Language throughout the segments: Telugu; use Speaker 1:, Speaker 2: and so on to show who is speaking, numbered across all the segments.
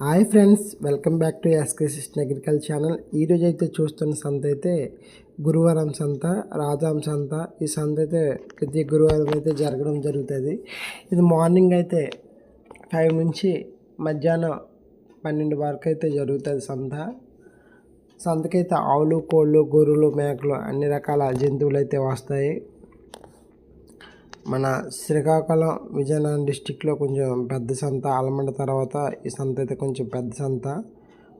Speaker 1: Hi friends welcome back to SK agriculture channel. ఈరోజు అయితే చూస్తున్న సంత అయితే గురువారం సంత రాజాం సంత. ఈ సంత అయితే ప్రతి గురువారం అయితే జరగడం జరుగుతుంది. ఇది మార్నింగ్ అయితే ఫైవ్ నుంచి మధ్యాహ్నం పన్నెండు వరకు అయితే జరుగుతుంది సంత. సంతకైతే ఆవులు కోళ్ళు గొర్రెలు మేకలు అన్ని రకాల జంతువులు అయితే వస్తాయి. మన శ్రీకాకుళం విజయనగరం డిస్టిక్లో కొంచెం పెద్ద సంత ఆలమండ తర్వాత ఈ సంత అయితే కొంచెం పెద్ద సంత.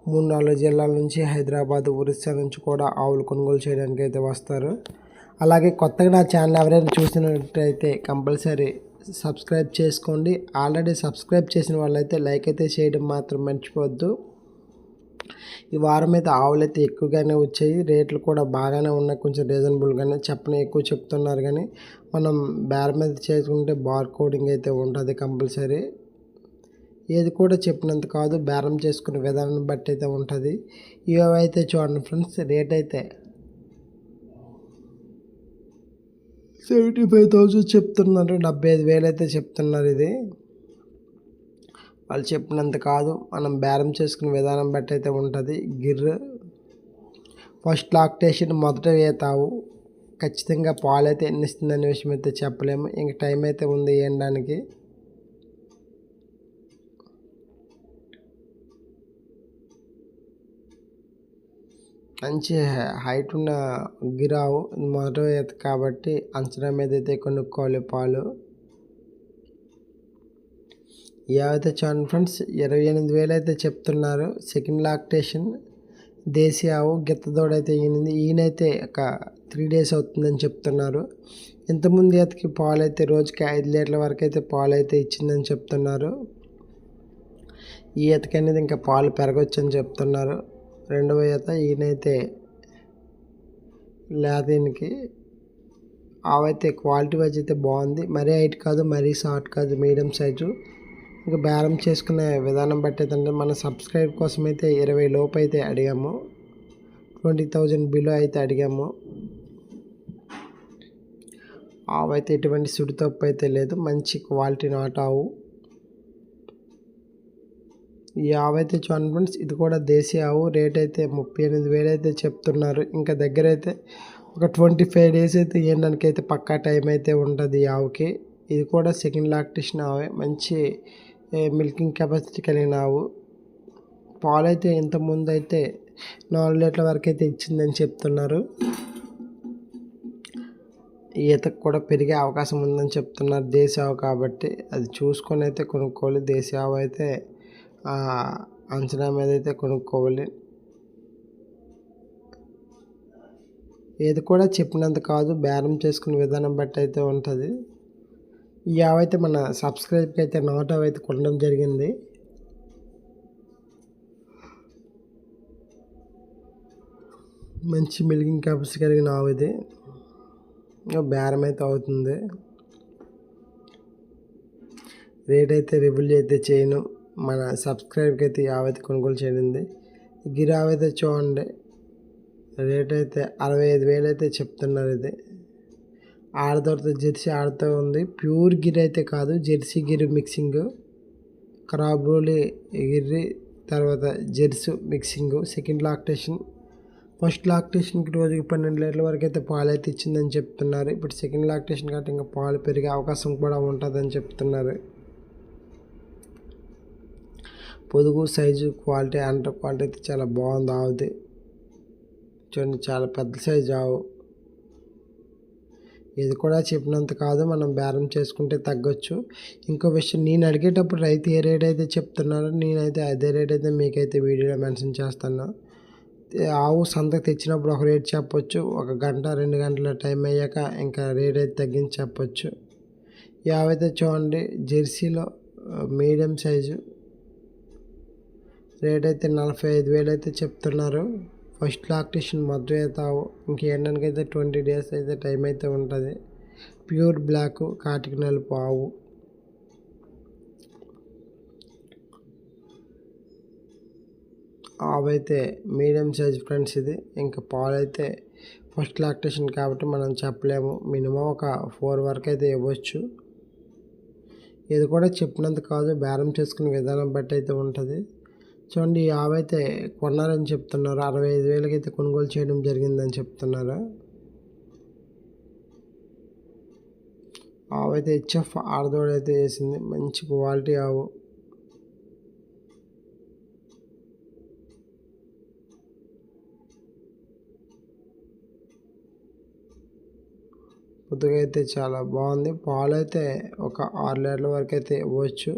Speaker 1: మూడు నాలుగు జిల్లాల నుంచి హైదరాబాద్ ఒరిస్సా నుంచి కూడా ఆవులు కొనుగోలు చేయడానికి అయితే వస్తారు. అలాగే కొత్తగా నా ఛానల్ ఎవరైనా చూసినట్టయితే కంపల్సరీ సబ్స్క్రైబ్ చేసుకోండి. ఆల్రెడీ సబ్స్క్రైబ్ చేసిన వాళ్ళైతే లైక్ అయితే చేయడం మాత్రం మర్చిపోవద్దు. ఈ వారం అయితే ఆవులు అయితే ఎక్కువగానే వచ్చాయి. రేట్లు కూడా బాగానే ఉన్నాయి. కొంచెం రీజనబుల్గానే చెప్పని ఎక్కువ చెప్తున్నారు కానీ మనం బేరం మీద చేసుకుంటే బార్ కోడింగ్ అయితే ఉంటుంది కంపల్సరీ. ఏది కూడా చెప్పినంత కాదు బేరం చేసుకునే విధానం బట్టి అయితే ఉంటుంది. ఇవైతే చూడండి ఫ్రెండ్స్ రేట్ అయితే సెవెంటీ ఫైవ్ థౌజండ్ చెప్తున్నారు. డెబ్బై ఐదు వేలు అయితే చెప్తున్నారు ఇది. వాళ్ళు చెప్పినంత కాదు. మనం బేరం చేసుకునే విధానం బట్టి అయితే ఉంటుంది. గిర్ర ఫస్ట్ లాక్టేషన్ మొదట వేతావు. ఖచ్చితంగా పాలు అయితే ఎన్ని ఇస్తుందనే విషయం అయితే చెప్పలేము. ఇంక టైం అయితే ఉంది వేయడానికి మంచి హైట్ ఉన్న గిరావు మొదట ఈత కాబట్టి అంచనా మీద అయితే కొనుక్కోవాలి పాలు. ఏవైతే చూడండి ఫ్రెండ్స్ ఇరవై ఎనిమిది వేలు అయితే చెప్తున్నారు. సెకండ్ లాక్టేషన్ దేశీ ఆవు గిత్తదోడైతే అయితే ఈయనది. ఈయనైతే ఒక త్రీ డేస్ అవుతుందని చెప్తున్నారు. ఇంతకుముందు అతకి పాలు అయితే రోజుకి ఐదు లీటర్ల వరకు అయితే పాలు అయితే ఇచ్చిందని చెప్తున్నారు. ఈ ఈతకి అనేది ఇంకా పాలు పెరగొచ్చని చెప్తున్నారు. రెండవ ఈత ఈయనైతే లేదీనికి ఆవైతే క్వాలిటీ వైజ్ అయితే బాగుంది. మరీ హైట్ కాదు మరీ షార్ట్ కాదు మీడియం సైజు ఇంకా బేరం చేసుకునే విధానం బట్టి మన సబ్స్క్రైబ్ కోసం అయితే ఇరవై లోపు అయితే అడిగాము. ట్వంటీ థౌజండ్ బిలో అయితే అడిగాము. ఆవు అయితే ఎటువంటి సుడి తప్పు అయితే లేదు. మంచి క్వాలిటీ నాట్ ఆవు. ఈ ఆవు అయితే చూడండి ఫ్రెండ్స్ ఇది కూడా దేశీ ఆవు. రేట్ అయితే ముప్పై ఎనిమిది వేలు అయితే చెప్తున్నారు. ఇంకా దగ్గర అయితే ఒక ట్వంటీ ఫైవ్ డేస్ అయితే ఏండానికి అయితే పక్కా టైం అయితే ఉంటుంది ఈ ఆవుకి. ఇది కూడా సెకండ్ లాక్టేషన్ ఆవే. మంచి మిల్కింగ్ కెపాసిటీ కలిగిన ఆవు. పాలు అయితే ఇంతకుముందు అయితే నాలుగు లీటర్ల వరకు అయితే ఇచ్చిందని చెప్తున్నారు. ఈతకు కూడా పెరిగే అవకాశం ఉందని చెప్తున్నారు దేశీ ఆవు కాబట్టి. అది చూసుకొని అయితే కొనుక్కోవాలి. దేశీ ఆవు అయితే అంచనా మీద అయితే కొనుక్కోవాలి. ఏది కూడా చెప్పినంత కాదు. బేరం చేసుకునే విధానం బట్టి అయితే ఉంటుంది. ఈ ఆవు అయితే మన సబ్స్క్రైబ్కి అయితే నాట్ ఆవు అయితే కొనడం జరిగింది. మంచి మిల్కింగ్ కెపాసిటీ కలిగిన ఆవు ఇది. బేరం అయితే అవుతుంది. రేట్ అయితే రివ్యూల్ అయితే చేయను. మన సబ్స్క్రైబ్కి అయితే యావైతే కొనుగోలు చేయండి. గిరావ్ అయితే చూడండి. రేట్ అయితే అరవై ఐదు వేలు అయితే చెప్తున్నారు ఇది. ఆడదొరతో జెర్సీ ఆడుతూ ఉంది. ప్యూర్ గిర్ అయితే కాదు జెర్సీ గిర్ మిక్సింగ్. క్రాబ్రోలి గిర్రి తర్వాత Jersey mixing second lactation. First లాక్టేషన్కి రోజుకి పన్నెండు లీటర్ల వరకు అయితే పాలు అయితే ఇచ్చిందని చెప్తున్నారు. ఇప్పుడు సెకండ్ లాక్టేషన్ కాబట్టి ఇంకా పాలు పెరిగే అవకాశం కూడా ఉంటుందని చెప్తున్నారు. పొదుగు సైజు క్వాలిటీ అంటర్ క్వాలిటీ అయితే చాలా బాగుంది ఆవుది. చూడండి చాలా పెద్ద సైజు ఆవు. ఇది కూడా చెప్పినంత కాదు మనం బేరం చేసుకుంటే తగ్గొచ్చు. ఇంకో విషయం నేను అడిగేటప్పుడు రైతు ఏ రేట్ అయితే చెప్తున్నారో నేనైతే అదే రేట్ అయితే మీకైతే వీడియోలో మెన్షన్ చేస్తాను ఆవు సంతకు తెచ్చినప్పుడు ఒక రేట్ చెప్పొచ్చు ఒక గంట రెండు గంటల టైం అయ్యాక ఇంకా రేట్ అయితే తగ్గించి చెప్పొచ్చు. యావైతే చూడండి జెర్సీలో మీడియం సైజు రేట్ అయితే నలభై ఐదు వేలు అయితే చెప్తున్నారు. ఫస్ట్ లాక్టేషన్ మొదటి అవుతావు ఇంకేండానికి అయితే ట్వంటీ డేస్ అయితే టైం అయితే ఉంటుంది. ప్యూర్ బ్లాక్ కాటిక నలుపు ఆవు. ఆవైతే మీడియం సైజ్ ఫ్రెండ్స్ ఇది. ఇంకా పాలు అయితే ఫస్ట్ లాక్టేషన్ కాబట్టి మనం చెప్పలేము. మినిమం ఒక ఫోర్ వరకు అయితే ఇవ్వచ్చు. ఇది కూడా చెప్పినంత కాదు. బేరం చేసుకునే విధానం బట్టి అయితే ఉంటుంది. చూడండి ఈ అయితే కొన్నారని చెప్తున్నారు. అరవై ఐదు వేలకి అయితే కొనుగోలు చేయడం జరిగిందని చెప్తున్నారు? ఆవు అయితే హెచ్ఎఫ్ ఆడదోడు అయితే వేసింది. మంచి క్వాలిటీ ఆవు. పొద్దుగా అయితే చాలా బాగుంది. పాలు అయితే ఒక ఆరు లీటర్ల వరకు అయితే ఇవ్వచ్చు.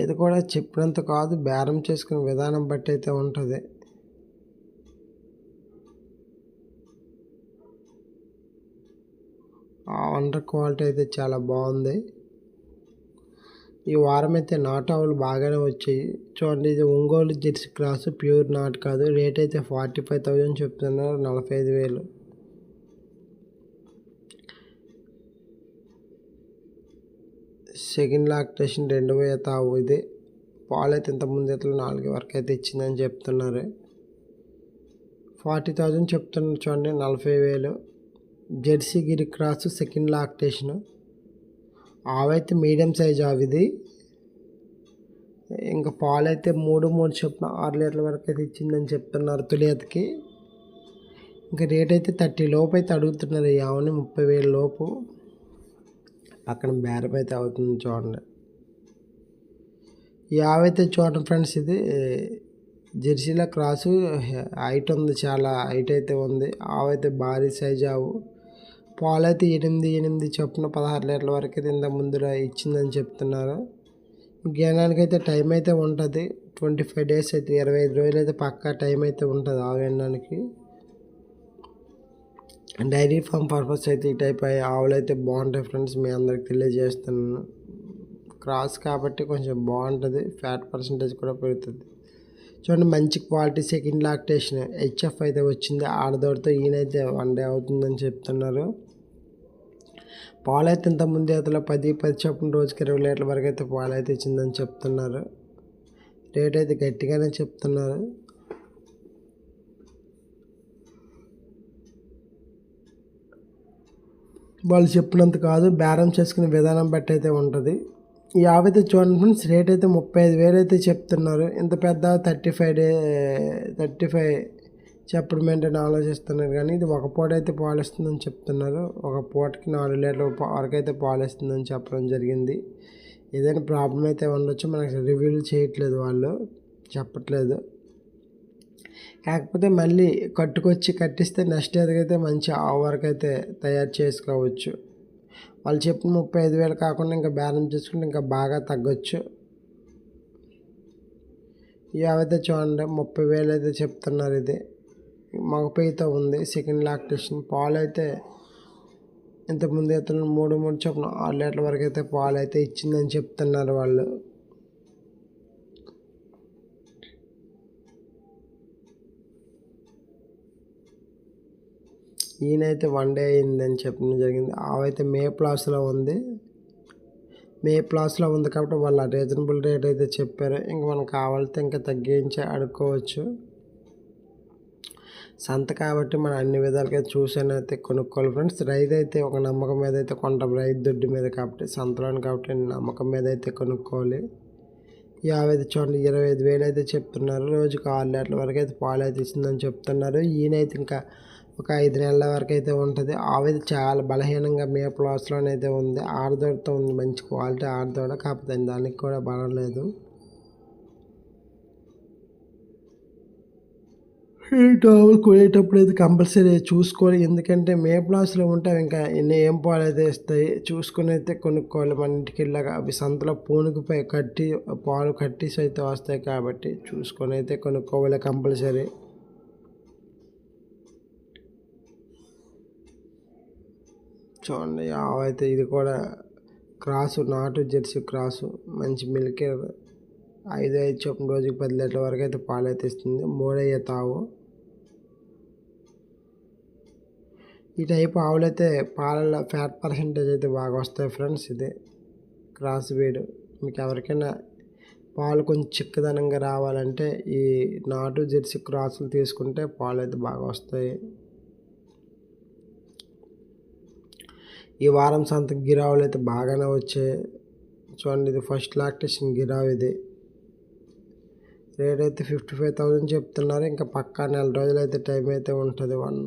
Speaker 1: ఇది కూడా చెప్పినంత కాదు బేరం చేసుకునే విధానం బట్టి అయితే ఉంటుంది. ఆ వంట క్వాలిటీ అయితే చాలా బాగుంది. ఈ వారం అయితే నాటు ఆవులు బాగానే వచ్చాయి. చూడండి ఇది Ongole Jersey cross pure not కాదు. రేట్ అయితే ఫార్టీ ఫైవ్ థౌజండ్ చెప్తున్నారు నలభై ఐదు వేలు. సెకండ్ లాక్టేషన్ రెండు వేల తావు. ఇది పాలు అయితే ఇంతకుముందు అయితే నాలుగు వరకు అయితే ఇచ్చిందని చెప్తున్నారు. ఫార్టీ థౌజండ్ చెప్తున్నారు చూడండి నలభై వేలు. Jersey Gir cross second lactation. ఆవైతే medium size ఆవిది. ఇంకా పాలు అయితే మూడు మూడు చొప్పున ఆరు లీటర్ల వరకు అయితే ఇచ్చిందని చెప్తున్నారు తొలియతకి. ఇంకా రేట్ అయితే థర్టీ. లోపు అయితే అడుగుతున్నారు ఈ ఆవుని ముప్పై వేల లోపు. పక్కన బేరం అయితే అవుతుంది చూడండి. యావైతే అయితే చూడండి ఫ్రెండ్స్ ఇది జెర్సీలో క్రాసు. హైట్ ఉంది చాలా హైట్ అయితే ఉంది. ఆవు అయితే భారీ సైజు ఆవు. పాలు అయితే ఎనిమిది ఎనిమిది చొప్పున పదహారు లీటర్ల వరకు అయితే ఇంత ముందర ఇచ్చిందని చెప్తున్నారు. జ్ఞానానికి అయితే టైం అయితే ఉంటుంది. ట్వంటీ ఫైవ్ డేస్ అయితే ఇరవై ఐదు రోజులు అయితే పక్కా టైం అయితే ఉంటుంది ఆవు ఎండడానికి. డైరీ ఫామ్ పర్పస్ అయితే ఈ టైప్ ఆవులు అయితే బాగుంటాయి ఫ్రెండ్స్ మీ అందరికి తెలియజేస్తున్నాను. క్రాస్ కాబట్టి కొంచెం బాగుంటుంది ఫ్యాట్ పర్సంటేజ్ కూడా పెరుగుతుంది. చూడండి మంచి క్వాలిటీ సెకండ్ లాక్టేషన్. హెచ్ఎఫ్ అయితే వచ్చింది ఆడదోడితో ఈయనైతే వన్ డే అవుతుందని చెప్తున్నారు. పాలు అయితే ఇంత ముందు పది పది చొప్పున రోజుకి ఇరవై లీటర్ల వరకు అయితే పాలు అయితే ఇచ్చిందని చెప్తున్నారు. రేట్ అయితే గట్టిగానే చెప్తున్నారు. వాళ్ళు చెప్పినంత కాదు బేరం చేసుకునే విధానం బట్టి అయితే ఉంటుంది. ఈ అయితే చూడండి ఫ్రెండ్స్ రేట్ అయితే ముప్పై ఐదు వేలు అయితే చెప్తున్నారు. ఇంత పెద్ద thirty five day thirty five చెప్పడం ఏంటని ఆలోచిస్తున్నారు కానీ ఇది ఒక పూట అయితే పాలిస్తుందని చెప్తున్నారు. ఒక పూటకి నాలుగు లీటర్ల వరకు అయితే పాలిస్తుందని చెప్పడం జరిగింది. ఏదైనా ప్రాబ్లం అయితే ఉండొచ్చు. మనకి రివ్యూలు చేయట్లేదు వాళ్ళు. చెప్పట్లేదు. కాకపోతే మళ్ళీ కట్టుకొచ్చి కట్టిస్తే నెక్స్ట్ ఎదగైతే మంచి ఆ వరకు అయితే తయారు చేసుకోవచ్చు. వాళ్ళు చెప్పిన ముప్పై ఐదు వేలు కాకుండా ఇంకా బ్యాలెన్స్ చేసుకుంటే ఇంకా బాగా తగ్గొచ్చు. ఏవైతే చూడండి ముప్పై వేలు అయితే చెప్తున్నారు ఇది. మగపేయితో ఉంది సెకండ్ లాక్టేషన్ పాలు అయితే ఇంతకుముందు అయితే మూడు మూడు చొప్పున ఆరు లీటర్ల వరకు అయితే పాలు అయితే ఇచ్చిందని చెప్తున్నారు వాళ్ళు. ఈయనైతే వన్ డే అయిందని చెప్పడం జరిగింది. ఆవైతే మే ప్లాస్లో ఉంది. మే ప్లాస్లో ఉంది కాబట్టి వాళ్ళు రీజనబుల్ రేట్ అయితే చెప్పారు. ఇంకా మనకు కావాలితే ఇంకా తగ్గించి అడుక్కోవచ్చు సంత కాబట్టి మనం అన్ని విధాలుగా చూసాను అయితే కొనుక్కోవాలి ఫ్రెండ్స్. రైతు అయితే ఒక నమ్మకం మీద అయితే కొంటాం. రైతు దొడ్డి మీద కాబట్టి సంతలోని కాబట్టి నమ్మకం మీద అయితే కొనుక్కోవాలి. యాభై ఐదు చూడండి ఇరవై ఐదు వేలు అయితే చెప్తున్నారు. రోజుకు ఆరు లీటర్ల వరకు అయితే పాలు అయితే ఇస్తుందని చెప్తున్నారు. ఈయనైతే ఇంకా ఒక ఐదు నెలల వరకు అయితే ఉంటుంది ఆవిది చాలా బలహీనంగా మే ప్లాస్లోనే అయితే ఉంది. ఆడదోడతో ఉంది. మంచి క్వాలిటీ ఆడదోడ. కాకపోతే దానికి కూడా బలం లేదు. ఈ టవల్ కొనేటప్పుడు అయితే కంపల్సరీ చూసుకోవాలి. ఎందుకంటే మే ప్లాస్లో ఉంటే ఇంకా ఎన్ని ఏం పాలు అయితే ఇస్తాయి. చూసుకుని అయితే కొనుక్కోవాలి. మన ఇంటికి వెళ్ళాక అవి సంతలో పూనుకుపోయి కట్టి పాలు కట్టేసి అయితే వస్తాయి కాబట్టి చూసుకొని అయితే కొనుక్కోవాలి కంపల్సరీ. చూడండి ఆవు అయితే ఇది కూడా క్రాసు నాటు జెర్సీ క్రాసు. మంచి మిల్క్ ఐదు ఐదు చొప్పున రోజుకి పది లీటర్ల వరకు అయితే పాలు అయితే ఇస్తుంది. మూడయ్యే తావు. ఈ టైప్ అయితే పాలలో ఫ్యాట్ పర్సంటేజ్ అయితే బాగా వస్తాయి ఫ్రెండ్స్ ఇది క్రాస్ వీడు మీకు ఎవరికైనా పాలు కొంచెం చిక్కదనంగా రావాలంటే ఈ నాటు జెర్సీ క్రాసులు తీసుకుంటే పాలు అయితే బాగా వస్తాయి. ఈ వారం సంత గిరావులు అయితే బాగానే వచ్చాయి. చూడండి ఇది ఫస్ట్ లాక్టేషన్ గిరావు ఇది. రేట్ అయితే ఫిఫ్టీ ఫైవ్ థౌజండ్ చెప్తున్నారు. ఇంకా పక్కా నెల రోజులు అయితే టైం అయితే ఉంటుంది. వన్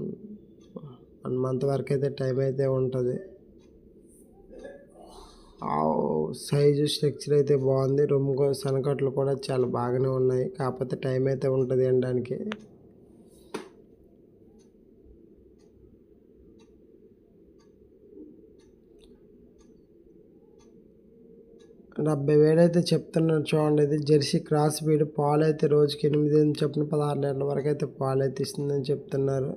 Speaker 1: వన్ మంత్ వరకు అయితే టైం అయితే ఉంటుంది. సైజు స్ట్రక్చర్ అయితే బాగుంది. రూమ్ సనకట్లు కూడా చాలా బాగానే ఉన్నాయి. కాకపోతే టైం అయితే ఉంటుంది వినడానికి డెబ్బై వేలు అయితే చెప్తున్నారు చూడండి. ఇది జెర్సీ క్రాస్ బీడ్ పాలు అయితే రోజుకి ఎనిమిది చెప్పిన పదహారు లీటర్ల వరకు అయితే పాలు అయితే ఇస్తుందని చెప్తున్నారు.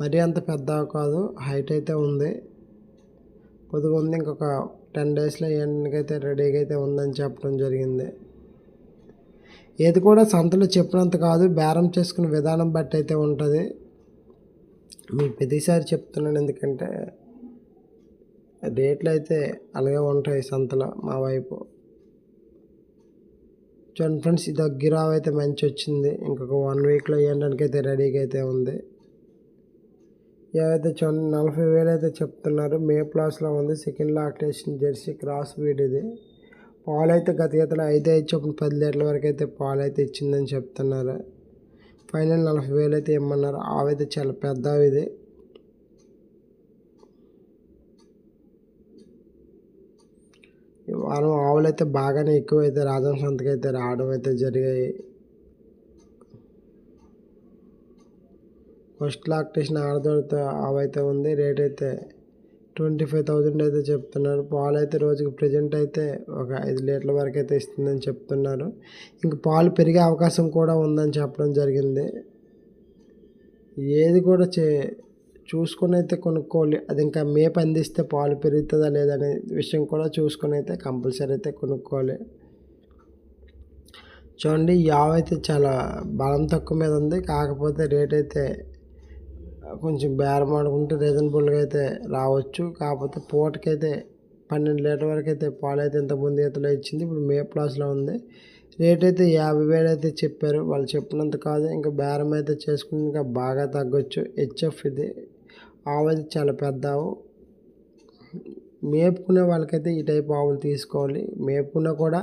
Speaker 1: మరీ అంత పెద్ద కాదు హైట్ అయితే ఉంది. కొద్దిగా ఉంది ఇంకొక టెన్ డేస్లో ఎండకైతే రెడీగా అయితే ఉందని చెప్పడం జరిగింది. ఏది కూడా సంతలో చెప్పినంత కాదు బేరం చేసుకునే విధానం బట్టి అయితే ఉంటుంది. మీకు ప్రతిసారి చెప్తున్నాను ఎందుకంటే రేట్లు అయితే అలాగే ఉంటాయి సంతలో మా వైపు. చూడండి ఫ్రెండ్స్ ఇది గిరావ్ అయితే మంచి వచ్చింది. ఇంకొక వన్ వీక్లో వేయడానికి అయితే రెడీగా అయితే ఉంది. ఏవైతే చూడండి నలభై వేలు అయితే చెప్తున్నారు. మే ప్లాస్లో ఉంది. సెకండ్ లాక్టేషన్ జెర్సీ క్రాస్ వీడ్ ఇది. పాలు అయితే గత గతలో ఐదు ఐదు చొప్పున పది లీటర్ల వరకు అయితే పాలు అయితే ఇచ్చిందని చెప్తున్నారు. ఫైనల్ నలభై వేలు అయితే ఇమ్మన్నారు. ఆవైతే చాలా పెద్దవి ఇది. మనం వారం ఆవులు అయితే బాగానే ఎక్కువ అయితే రాజం సంతకి అయితే రావడం అయితే జరిగాయి. ఫస్ట్ లాక్టేషన్ ఆడదోడితో అవైతే ఉంది. రేట్ అయితే ట్వంటీ ఫైవ్ థౌజండ్ అయితే చెప్తున్నారు. పాలు అయితే రోజుకి ప్రజెంట్ అయితే ఒక ఐదు లీటర్ల వరకు అయితే ఇస్తుందని చెప్తున్నారు. ఇంక పాలు పెరిగే అవకాశం కూడా ఉందని చెప్పడం జరిగింది. ఏది కూడా చే చూసుకొని అయితే కొనుక్కోవాలి. అది ఇంకా మేపు అందిస్తే పాలు పెరుగుతుందా లేదనే విషయం కూడా చూసుకొని అయితే కంపల్సరీ అయితే కొనుక్కోవాలి. చూడండి యావ్ అయితే చాలా బలం తక్కువ మీద ఉంది. కాకపోతే రేట్ అయితే కొంచెం బేరం ఆడుకుంటే రీజనబుల్గా అయితే రావచ్చు. కాకపోతే పూటకైతే పన్నెండు లీటర్ వరకు అయితే పాలు అయితే ఇంత ముందు ఈతలో ఇచ్చింది. ఇప్పుడు మే ప్లాస్లో ఉంది. రేట్ అయితే యాభై వేలు అయితే చెప్పారు. వాళ్ళు చెప్పినంత కాదు. ఇంకా బేరం అయితే చేసుకుని ఇంకా బాగా తగ్గొచ్చు. హెచ్ఎఫ్ ఇది. ఆవులు చాలా పెద్ద ఆవు మేపుకునే వాళ్ళకైతే ఈ టైప్ ఆవులు తీసుకోవాలి. మేపుకున్నా కూడా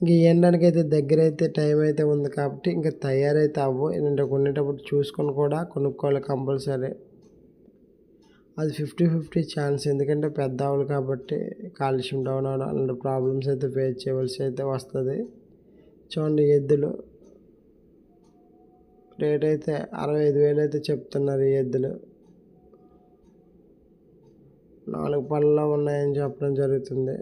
Speaker 1: ఇంక ఎండడానికి అయితే దగ్గర అయితే టైం అయితే ఉంది కాబట్టి ఇంకా తయారైతే అవ్వు. ఏంటంటే కొనేటప్పుడు చూసుకొని కూడా కొనుక్కోవాలి కంపల్సరీ. అది ఫిఫ్టీ ఫిఫ్టీ ఛాన్స్. ఎందుకంటే పెద్ద ఆవులు కాబట్టి కాలుష్యం డౌన్ అవడం అలాంటి ప్రాబ్లమ్స్ అయితే ఫేస్ చేయవలసి అయితే వస్తుంది. చూడండి ఎద్దులు. రేట్ అయితే అరవై ఐదు వేలు అయితే చెప్తున్నారు ఈ ఎద్దులు. నాలుగు పళ్ళలో ఉన్నాయని చెప్పడం జరుగుతుంది.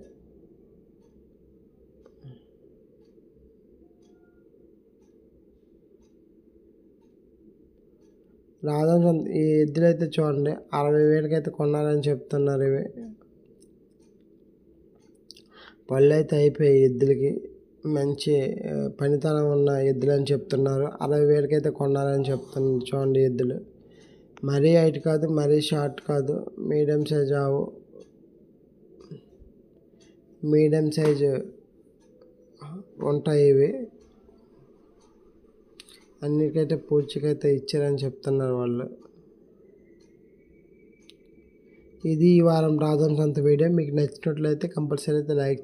Speaker 1: రాదం ఈ ఎద్దులు అయితే చూడండి అరవై వేలకైతే కొన్నారని చెప్తున్నారు ఇవి. పళ్ళు అయితే అయిపోయాయి ఎద్దులకి. మంచి పనితనం ఉన్న ఎద్దులు అని చెప్తున్నారు. అరవై వేలకైతే కొన్నారని చెప్తున్నారు చూడండి ఎద్దులు. మరీ హైట్ కాదు మరీ షార్ట్ కాదు. మీడియం సైజ్ ఆవు. మీడియం సైజు ఉంటాయి ఇవి. అన్నిటికైతే పూచికైతే ఇచ్చారని చెప్తున్నారు వాళ్ళు. ఇది ఈ వారం రాధం సంత వీడియో. మీకు నచ్చినట్లయితే కంపల్సరీ అయితే లైక్